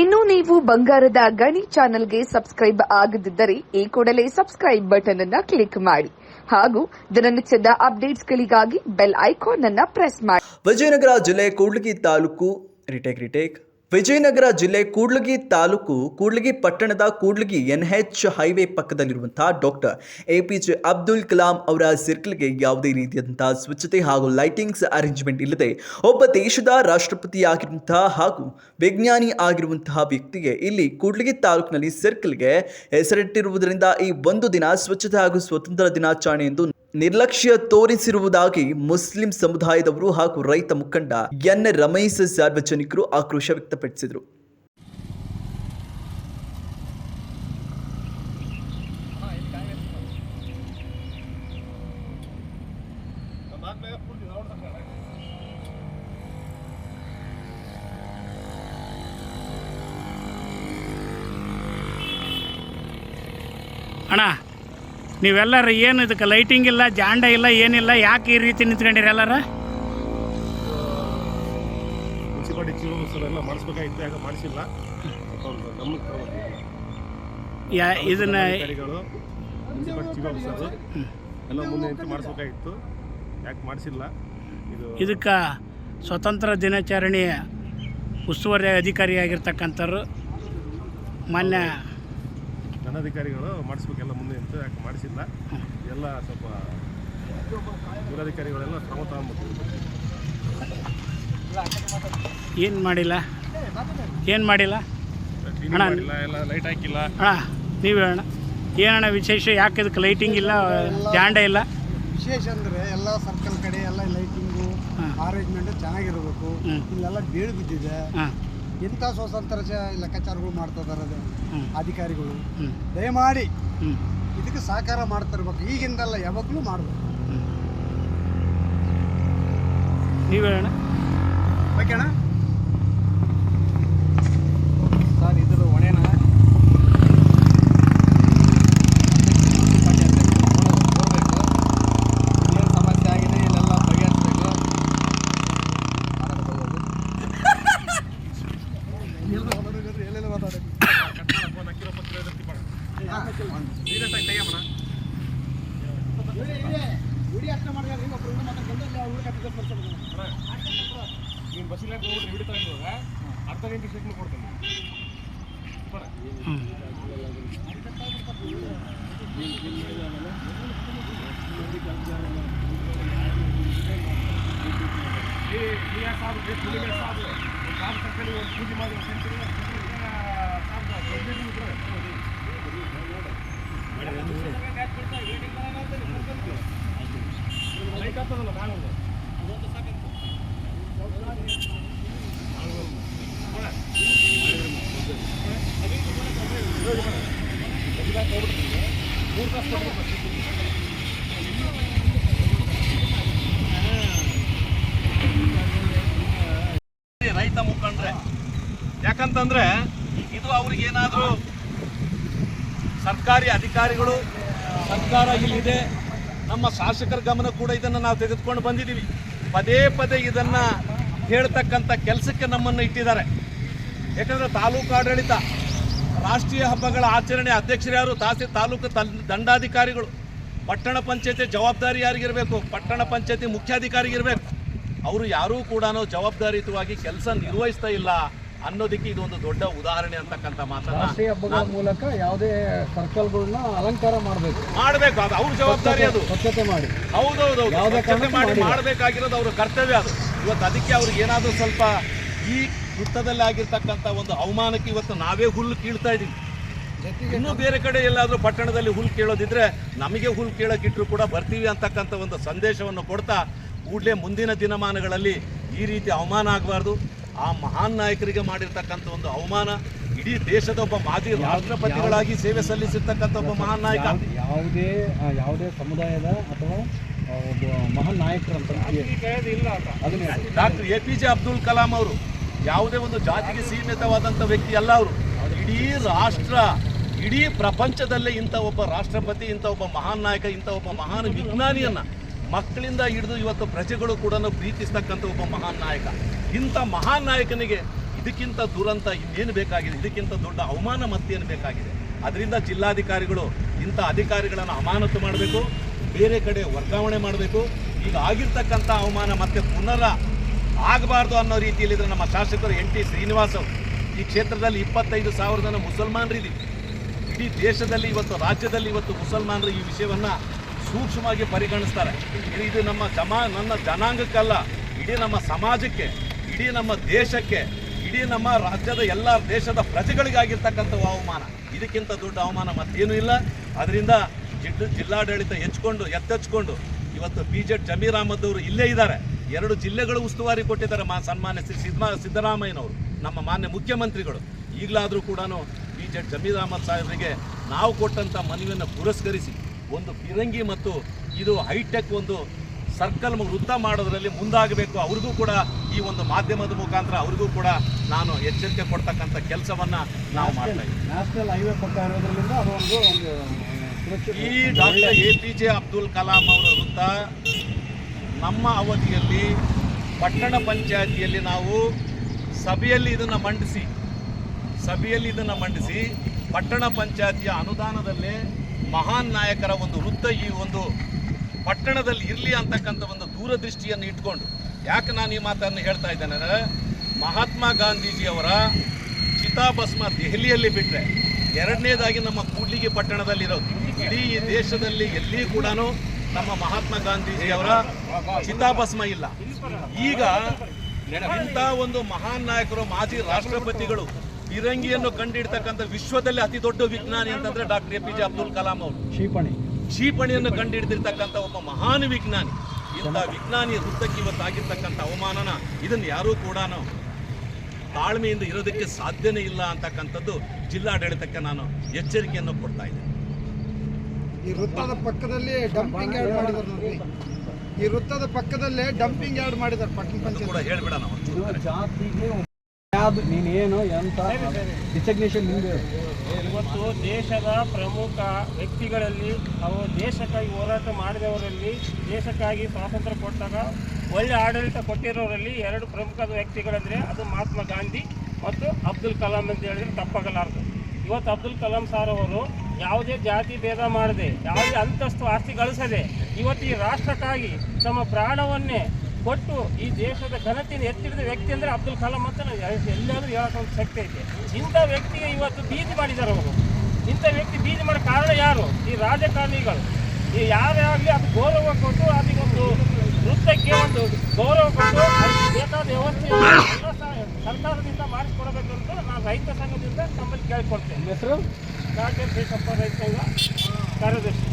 ಇನ್ನು ನೀವು ಬಂಗಾರದ ಗಣಿ ಚಾನೆಲ್ಗೆ ಸಬ್ಸ್ಕ್ರೈಬ್ ಆಗದಿದ್ದರೆ ಈ ಕೂಡಲೇ ಸಬ್ಸ್ಕ್ರೈಬ್ ಬಟನ್ ಅನ್ನ ಕ್ಲಿಕ್ ಮಾಡಿ. ಹಾಗೂ ದಿನನಿತ್ಯದ ಅಪ್ಡೇಟ್ಸ್ಗಳಿಗಾಗಿ ಬೆಲ್ ಐಕಾನ್ ಅನ್ನ ಪ್ರೆಸ್ ಮಾಡಿ. ವಿಜಯನಗರ ಜಿಲ್ಲೆ ಕೂಡ್ಲಿಗಿ ತಾಲೂಕು, ರಿಟೇಕ್ ರಿಟೇಕ್. ವಿಜಯನಗರ ಜಿಲ್ಲೆ ಕೂಡ್ಲಗಿ ತಾಲೂಕು ಕೂಡ್ಲಗಿ ಪಟ್ಟಣದ Kudligi N H highway ಪಕ್ಕದಲ್ಲಿರುವಂತಹ doctor A P J Abdul Kalam ಅವರ ಸರ್ಕಲ್ಗೆ ಯಾವುದೇ ರೀತಿಯಾದಂತಹ ಸ್ವಚ್ಛತೆ ಹಾಗೂ ಲೈಟಿಂಗ್ಸ್ ಅರೇಂಜ್ಮೆಂಟ್ ಇಲ್ಲದೆ ಒಬ್ಬ ದೇಶದ ರಾಷ್ಟ್ರಪತಿಯಾಗಿರುವಂತಹ ಹಾಗೂ ವಿಜ್ಞಾನಿ ಆಗಿರುವಂತಹ ವ್ಯಕ್ತಿಗೆ ಇಲ್ಲಿ ಕೂಡ್ಲಗಿ ತಾಲೂಕಿನಲ್ಲಿ ಸಿರ್ಕಲ್ಗೆ ಹೆಸರಿಟ್ಟಿರುವುದರಿಂದ ಈ ಒಂದು ದಿನ ಸ್ವಚ್ಛತೆ ಹಾಗೂ ಸ್ವತಂತ್ರ ದಿನಾಚರಣೆ ಎಂದು ನಿರ್ಲಕ್ಷ್ಯ ತೋರಿಸಿರುವುದಾಗಿ ಮುಸ್ಲಿಂ ಸಮುದಾಯದವರು ಹಾಗೂ ರೈತ ಮುಖಂಡ ಎನ್. ರಮೇಶ್ ಸಾರ್ವಜನಿಕರು ಆಕ್ರೋಶ ವ್ಯಕ್ತಪಡಿಸಿದರು. ಅಣ್ಣ ನೀವೆಲ್ಲರೂ ಏನು ಇದಕ್ಕೆ ಲೈಟಿಂಗ್ ಇಲ್ಲ ಜಾಂಡ ಇಲ್ಲ ಏನಿಲ್ಲ ಯಾಕೆ ಈ ರೀತಿ ನಿಂತ್ಕೊಂಡಿರಿ ಎಲ್ಲರ? ಯಾ ಇದನ್ನ ಯಾಕೆ ಮಾಡಿಸಿಲ್ಲ? ಇದು ಇದಕ್ಕೆ ಸ್ವತಂತ್ರ ದಿನಾಚರಣೆಯ ಉಸ್ತುವಾರಿ ಅಧಿಕಾರಿಯಾಗಿರ್ತಕ್ಕಂಥವ್ರು ಮಾನ್ಯ ಧನಾಧಿಕಾರಿಗಳು ಮಾಡಿಸ್ಬೇಕೆಲ್ಲ ಮುಂದೆ ಅಂತ ಯಾಕೆ ಮಾಡಿಸಿಲ್ಲ. ಎಲ್ಲ ಸ್ವಲ್ಪ ಜಿಲ್ಲಾಧಿಕಾರಿಗಳೆಲ್ಲ ಕ್ರಮ ತಗೊಂಬೇಕು ಏನು ಮಾಡಿಲ್ಲ? ಏನು ಮಾಡಿಲ್ಲ? ಅಣ್ಣ. ಎಲ್ಲ ಲೈಟ್ ಹಾಕಿಲ್ಲ. ಅಣ್ಣ ನೀವು ಹೇಳೋಣ ಏನಣ್ಣ ವಿಶೇಷ? ಯಾಕೆ ಇದಕ್ಕೆ ಲೈಟಿಂಗ್ ಇಲ್ಲ? ಜಾಂಡ ಇಲ್ಲ? ವಿಶೇಷ ಅಂದರೆ ಎಲ್ಲ ಸರ್ಕಲ್ ಕಡೆ ಎಲ್ಲ ಲೈಟಿಂಗು ಅರೇಂಜ್ಮೆಂಟು ಚೆನ್ನಾಗಿರಬೇಕು. ಇಲ್ಲೆಲ್ಲ ಬೀಳು ಬಿದ್ದಿದೆ. ಹಾಂ. ಇಂಥ ಸ್ವತಂತ್ರ ಲೆಕ್ಕಾಚಾರಗಳು ಮಾಡ್ತಾ ಇದ್ದಾರೆ. ಅಧಿಕಾರಿಗಳು. ದಯಮಾಡಿ ಇದಕ್ಕೆ ಸಹಕಾರ ಮಾಡ್ತಿರ್ಬೇಕು ಈಗಿಂದಲ್ಲ ಯಾವಾಗಲೂ ಮಾಡಬೇಕು. ನೀವು ಹೇಳೋಣ ಓಕೆನಾ ಸರ್ ಇದ್ರ ನೀನು ಬಸ್ಸಿಲ್ಲ ಹಿಡಿತಾ ಇರುವಾಗ ಅರ್ಧ ಗಂಟೆ ಸ್ಟೇಟ್ಮೆಂಟ್ ಕೊಡ್ತೇನೆ ಸಾಬ್ ಸರ್ಕಲ್ಲಿ ಒಂದು ಪೂಜೆ ಮಾಡಿ ರೈತ ಮುಖಂಡ್ರೆ ಯಾಕಂತಂದ್ರೆ ಇದು ಅವ್ರಿಗೆ ಏನಾದರೂ ಸರ್ಕಾರಿ ಅಧಿಕಾರಿಗಳು ಸರ್ಕಾರ ಇಲ್ಲಿದೆ ನಮ್ಮ ಶಾಸಕರ ಗಮನ ಕೂಡ ಇದನ್ನು ನಾವು ತೆಗೆದುಕೊಂಡು ಬಂದಿದ್ದೀವಿ. ಪದೇ ಪದೇ ಇದನ್ನ ಹೇಳ್ತಕ್ಕಂಥ ಕೆಲಸಕ್ಕೆ ನಮ್ಮನ್ನು ಇಟ್ಟಿದ್ದಾರೆ. ಯಾಕಂದರೆ ತಾಲೂಕು ಆಡಳಿತ, ರಾಷ್ಟ್ರೀಯ ಹಬ್ಬಗಳ ಆಚರಣೆ ಅಧ್ಯಕ್ಷರು ಯಾರು? ತಾಸಿ ತಾಲೂಕು ತಲ್- ದಂಡಾಧಿಕಾರಿಗಳು. ಪಟ್ಟಣ ಪಂಚಾಯತಿ ಜವಾಬ್ದಾರಿ ಯಾರಿಗಿರಬೇಕು? ಪಟ್ಟಣ ಪಂಚಾಯತಿ ಮುಖ್ಯಾಧಿಕಾರಿಗಿರಬೇಕು. ಅವರು ಯಾರೂ ಕೂಡ ಜವಾಬ್ದಾರಿಯುತವಾಗಿ ಕೆಲಸ ನಿರ್ವಹಿಸ್ತಾ ಇಲ್ಲ. ಅನ್ನೋದಕ್ಕೆ ಒಂದು ದೊಡ್ಡ ಉದಾಹರಣೆ ಅಂತಕ್ಕಂಥ ಮಾತನ್ನ ಹಬ್ಬಗಳ ಮೂಲಕ ಯಾವುದೇ ಸರ್ಕಲ್ಗಳನ್ನ ಅಲಂಕಾರ ಮಾಡಬೇಕು. ಮಾಡಬೇಕು ಅದು ಅವ್ರ ಜವಾಬ್ದಾರಿ ಅದು. ಸ್ವಚ್ಛತೆ ಮಾಡಿ. ಹೌದೌದು ಸ್ವಚ್ಛತೆ ಮಾಡಿ ಮಾಡಬೇಕಾಗಿರೋದು ಅವ್ರ ಕರ್ತವ್ಯ ಅದು. ಇವತ್ತು ಅದಕ್ಕೆ ಅವ್ರಿಗೆ ಏನಾದರೂ ಸ್ವಲ್ಪ ಈ ವೃತ್ತದಲ್ಲಿ ಆಗಿರ್ತಕ್ಕಂಥ ಒಂದು ಅವಮಾನಕ್ಕೆ ಇವತ್ತು ನಾವೇ ಹುಲ್ಲು ಕೀಳ್ತಾ ಇದ್ದೀವಿ ಇನ್ನೂ ಬೇರೆ ಕಡೆ ಎಲ್ಲಾದರೂ ಪಟ್ಟಣದಲ್ಲಿ ಹುಲ್ಲು ಕೇಳೋದಿದ್ರೆ ನಮಗೆ ಹುಲ್ಲು ಕೇಳೋಕ್ಕಿಟ್ರು ಕೂಡ ಬರ್ತೀವಿ ಅಂತಕ್ಕಂಥ ಒಂದು ಸಂದೇಶವನ್ನು ಕೊಡ್ತಾ ಕೂಡಲೇ ಮುಂದಿನ ದಿನಮಾನಗಳಲ್ಲಿ ಈ ರೀತಿ ಅವಮಾನ ಆಗಬಾರ್ದು. ಆ ಮಹಾನ್ ನಾಯಕರಿಗೆ ಮಾಡಿರ್ತಕ್ಕಂಥ ಒಂದು ಅವಮಾನ ಇಡೀ ದೇಶದ ಒಬ್ಬ ಮಾಜಿ ರಾಷ್ಟ್ರಪತಿಗಳಾಗಿ ಸೇವೆ ಸಲ್ಲಿಸಿರ್ತಕ್ಕಂಥ ಒಬ್ಬ ಮಹಾನ್ ನಾಯಕ. ಯಾವುದೇ ಯಾವುದೇ ಸಮುದಾಯದ ಅಥವಾ ಒಬ್ಬ ಮಹಾನ್ ನಾಯಕರು ಅಂತ ಅದನ್ನೇ doctor A P J Abdul Kalam ಅವರು ಯಾವುದೇ ಒಂದು ಜಾತಿಗೆ ಸೀಮಿತವಾದಂಥ ವ್ಯಕ್ತಿ ಅಲ್ಲ ಅವರು. ಇಡೀ ರಾಷ್ಟ್ರ ಇಡೀ ಪ್ರಪಂಚದಲ್ಲೇ ಇಂಥ ಒಬ್ಬ ರಾಷ್ಟ್ರಪತಿ ಇಂಥ ಒಬ್ಬ ಮಹಾನ್ ನಾಯಕ ಇಂಥ ಒಬ್ಬ ಮಹಾನ್ ವಿಜ್ಞಾನಿಯನ್ನ ಮಕ್ಕಳಿಂದ ಹಿಡಿದು ಇವತ್ತು ಪ್ರಜೆಗಳು ಕೂಡ ಪ್ರೀತಿಸ್ತಕ್ಕಂಥ ಒಬ್ಬ ಮಹಾನ್ ನಾಯಕ. ಇಂಥ ಮಹಾನ್ ನಾಯಕನಿಗೆ ಇದಕ್ಕಿಂತ ದುರಂತ ಇನ್ನೇನು ಬೇಕಾಗಿದೆ? ಇದಕ್ಕಿಂತ ದೊಡ್ಡ ಅವಮಾನ ಮತ್ತೇನು ಬೇಕಾಗಿದೆ? ಅದರಿಂದ ಜಿಲ್ಲಾಧಿಕಾರಿಗಳು ಇಂಥ ಅಧಿಕಾರಿಗಳನ್ನು ಅಮಾನತು ಮಾಡಬೇಕು, ಬೇರೆ ಕಡೆ ವರ್ಗಾವಣೆ ಮಾಡಬೇಕು. ಈಗ ಆಗಿರ್ತಕ್ಕಂಥ ಅವಮಾನ ಮತ್ತೆ ಪುನರ ಆಗಬಾರ್ದು ಅನ್ನೋ ರೀತಿಯಲ್ಲಿ ಇದ್ರೆ ನಮ್ಮ ಶಾಸಕರು ಎನ್ ಟಿ ಶ್ರೀನಿವಾಸ್ ಈ ಕ್ಷೇತ್ರದಲ್ಲಿ ಇಪ್ಪತ್ತೈದು ಸಾವಿರ ಜನ ಮುಸಲ್ಮಾನರಿದ್ದೀವಿ. ಇಡೀ ದೇಶದಲ್ಲಿ ಇವತ್ತು, ರಾಜ್ಯದಲ್ಲಿ ಇವತ್ತು ಮುಸಲ್ಮಾನರು ಈ ವಿಷಯವನ್ನ ಸೂಕ್ಷ್ಮವಾಗಿ ಪರಿಗಣಿಸ್ತಾರೆ. ಇದು- ನಮ್ಮ ಜಮಾ, ನನ್ನ ಜನಾಂಗಕ್ಕಲ್ಲ. ಇಡೀ ನಮ್ಮ ಸಮಾಜಕ್ಕೆ, ಇಡೀ ನಮ್ಮ ದೇಶಕ್ಕೆ, ಇಡೀ ನಮ್ಮ ರಾಜ್ಯದ ಎಲ್ಲ ದೇಶದ ಪ್ರಜೆಗಳಿಗಾಗಿರ್ತಕ್ಕಂಥ ಅವಮಾನ. ಇದಕ್ಕಿಂತ ದೊಡ್ಡ ಅವಮಾನ ಮತ್ತೇನೂ ಇಲ್ಲ. ಅದರಿಂದ ಜಿಡ್, ಜಿಲ್ಲಾಡಳಿತ ಹೆಚ್ಕೊಂಡು, ಎತ್ತೆಚ್ಕೊಂಡು, ಇವತ್ತು ಬಿ ಜೆಡ್ ಜಮೀರ್ ಅಹಮದ್ ಅವರು ಇಲ್ಲೇ ಇದ್ದಾರೆ. ಎರಡು ಜಿಲ್ಲೆಗಳು ಉಸ್ತುವಾರಿ ಕೊಟ್ಟಿದ್ದಾರೆ ಮಾ, ಸನ್ಮಾನ್ಯ ಸಿದ್ಮಾ ಸಿದ್ದರಾಮಯ್ಯನವರು, ನಮ್ಮ ಮಾನ್ಯ ಮುಖ್ಯಮಂತ್ರಿಗಳು. ಈಗಲಾದರೂ ಕೂಡ ಬಿ ಜೆಡ್ ಜಮೀರ್ ಅಹಮದ್ ಸಾಹೇಬರಿಗೆ ನಾವು ಕೊಟ್ಟಂಥ ಮನವಿಯನ್ನು ಪುರಸ್ಕರಿಸಿ ಒಂದು ಫಿರಂಗಿ ಮತ್ತು ಇದು ಹೈಟೆಕ್ ಒಂದು ಸರ್ಕಲ್ ವೃತ್ತ ಮಾಡೋದ್ರಲ್ಲಿ ಮುಂದಾಗಬೇಕು. ಅವ್ರಿಗೂ ಕೂಡ ಈ ಒಂದು ಮಾಧ್ಯಮದ ಮುಖಾಂತರ ಅವ್ರಿಗೂ ಕೂಡ ನಾನು ಎಚ್ಚರಿಕೆ ಕೊಡ್ತಕ್ಕಂಥ ಕೆಲಸವನ್ನ ನಾವು ಮಾಡ್ತಾ ಇದ್ದೀವಿ. ನ್ಯಾಷನಲ್ ಹೈವೇ ಪಕ್ಕ ಇರೋದ್ರಿಂದ ಅದು ಒಂದು ಒಂದು ಈ doctor A P J Abdul Kalam ಅವರ ವೃತ್ತ ನಮ್ಮ ಅವಧಿಯಲ್ಲಿ ಪಟ್ಟಣ ಪಂಚಾಯತಿಯಲ್ಲಿ ನಾವು ಸಭೆಯಲ್ಲಿ ಇದನ್ನು ಮಂಡಿಸಿ ಸಭೆಯಲ್ಲಿ ಇದನ್ನು ಮಂಡಿಸಿ ಪಟ್ಟಣ ಪಂಚಾಯತಿಯ ಅನುದಾನದಲ್ಲೇ ಮಹಾನ್ ನಾಯಕರ ಒಂದು ವೃತ್ತ ಈ ಒಂದು ಪಟ್ಟಣದಲ್ಲಿ ಇರಲಿ ಅಂತಕ್ಕಂಥ ಒಂದು ದೂರದೃಷ್ಟಿಯನ್ನು ಇಟ್ಕೊಂಡು ಯಾಕೆ ನಾನು ಈ ಮಾತನ್ನು ಹೇಳ್ತಾ ಇದ್ದೇನೆ ಅಂದರೆ ಮಹಾತ್ಮ ಗಾಂಧೀಜಿಯವರ ಚಿತಾಭಸ್ಮ ದೆಹಲಿಯಲ್ಲಿ ಬಿಟ್ಟರೆ ಎರಡನೇದಾಗಿ ನಮ್ಮ ಕೂಡ್ಲಿಗಿ ಪಟ್ಟಣದಲ್ಲಿರೋದು ಇಡೀ ಈ ದೇಶದಲ್ಲಿ ಎಲ್ಲಿ ಕೂಡ ನಮ್ಮ ಮಹಾತ್ಮ ಗಾಂಧೀಜಿಯವರ ಚಿತಾಭಸ್ಮ ಇಲ್ಲ. ಈಗ ಇಂಥ ಒಂದು ಮಹಾನ್ ನಾಯಕರು, ಮಾಜಿ ರಾಷ್ಟ್ರಪತಿಗಳು ಫಿರಂಗಿಯನ್ನು ಕಂಡಿಡ್ತಕ್ಕಂಥ ವಿಶ್ವದಲ್ಲಿ ಅತಿ ದೊಡ್ಡ ವಿಜ್ಞಾನಿ ಅಂತಂದ್ರೆ doctor A P J Abdul Kalam ಅವರು. ಕ್ಷಿಪಣಿ. ಕ್ಷಿಪಣಿಯನ್ನು ಕಂಡುಹಿಡಿದಿರ್ತಕ್ಕಂಥ ಒಬ್ಬ ಮಹಾನ್ ವಿಜ್ಞಾನಿ. ಇಂಥ ವಿಜ್ಞಾನಿಯ ವೃತ್ತಕ್ಕೆ ಇವತ್ತಾಗಿರ್ತಕ್ಕಂಥ ಅವಮಾನನ ಇದನ್ನು ಯಾರೂ ಕೂಡ ತಾಳ್ಮೆಯಿಂದ ಇರೋದಕ್ಕೆ ಸಾಧ್ಯನೇ ಇಲ್ಲ ಅಂತಕ್ಕಂಥದ್ದು ಜಿಲ್ಲಾಡಳಿತಕ್ಕೆ ನಾನು ಎಚ್ಚರಿಕೆಯನ್ನು ಕೊಡ್ತಾ ಇದ್ದೇನೆ. ಈ ವೃತ್ತದ ಪಕ್ಕದಲ್ಲಿ ಡಂಪಿಂಗ್ ಯಾರ್ಡ್ ಮಾಡಿದ್ರು ಈ ವೃತ್ತದ ಪಕ್ಕದಲ್ಲೇ ಡಂಪಿಂಗ್ ಯಾರ್ಡ್ ಮಾಡಿದ್ದಾರೆ ಪಟ್ಟಣ ಪಂಚಾಯತ್ ಕೂಡ ಹೇಳ್ಬಿಡೋಣ ಒಂಚೂರು ಇದು ನೀನು ಏನು ಎಂತ? ಡಿಸಿಗ್ನೇಷನ್ ಇವತ್ತು ದೇಶದ ಪ್ರಮುಖ ವ್ಯಕ್ತಿಗಳಲ್ಲಿ ಅವರು ದೇಶಕ್ಕಾಗಿ ಹೋರಾಟ ಮಾಡಿದವರಲ್ಲಿ ದೇಶಕ್ಕಾಗಿ ಸ್ವಾತಂತ್ರ್ಯ ಕೊಟ್ಟಾಗ ಒಳ್ಳೆ ಆಡಳಿತ ಕೊಟ್ಟಿರೋರಲ್ಲಿ ಎರಡು ಪ್ರಮುಖ ವ್ಯಕ್ತಿಗಳಂದರೆ ಅದು ಮಹಾತ್ಮ ಗಾಂಧಿ ಮತ್ತು ಅಬ್ದುಲ್ ಕಲಾಂ ಅಂತ ಹೇಳಿದ್ರೆ ತಪ್ಪಾಗಲಾರದು. ಇವತ್ತು ಅಬ್ದುಲ್ ಕಲಾಂ ಸಾರ್ ಅವರು ಯಾವುದೇ ಜಾತಿ ಭೇದ ಮಾಡದೆ ಯಾವುದೇ ಅಂತಸ್ತು ಆಸ್ತಿ ಗಳಿಸದೆ ಇವತ್ತು ಈ ರಾಷ್ಟ್ರಕ್ಕಾಗಿ ತಮ್ಮ ಪ್ರಾಣವನ್ನೇ ಕೊಟ್ಟು ಈ ದೇಶದ ಘನತೆಯನ್ನು ಎತ್ತಿಡಿದ ವ್ಯಕ್ತಿ ಅಂದರೆ ಅಬ್ದುಲ್ ಕಲಾಂ ಅಂತ ಎಲ್ಲಾದ್ರೂ ಎಲ್ಲಾದರೂ ಒಂದು ಶಕ್ತಿ ಐತೆ. ಇಂಥ ವ್ಯಕ್ತಿಗೆ ಇವತ್ತು ಬೀದಿ ಮಾಡಿದ್ದಾರೆ ಅವರು. ಇಂಥ ವ್ಯಕ್ತಿ ಬೀದಿ ಮಾಡೋ ಕಾರಣ ಯಾರು? ಈ ರಾಜಕಾರಣಿಗಳು. ಈ ಯಾರೇ ಆಗಲಿ ಅದು ಗೌರವ ಕೊಟ್ಟು ಅದಕ್ಕೊಂದು ನೃತ್ಯಕ್ಕೆ ಒಂದು ಗೌರವ ಕೊಟ್ಟು ಅದಕ್ಕೆ ಬೇಕಾದ ವ್ಯವಸ್ಥೆ ಸರ್ಕಾರದಿಂದ ಮಾಡಿಸ್ಕೊಡ್ಬೇಕು ಅಂತ ನಾನು ರೈತ ಸಂಘದಿಂದ ತಮ್ಮಲ್ಲಿ ಕೇಳ್ಕೊಳ್ತೇನೆ. ಹೆಸರು? ಡಾಕ್ಟರ್ ಶೇಷಪ್ಪ ರೈತ ಸಂಘ ಕಾರ್ಯದರ್ಶಿ.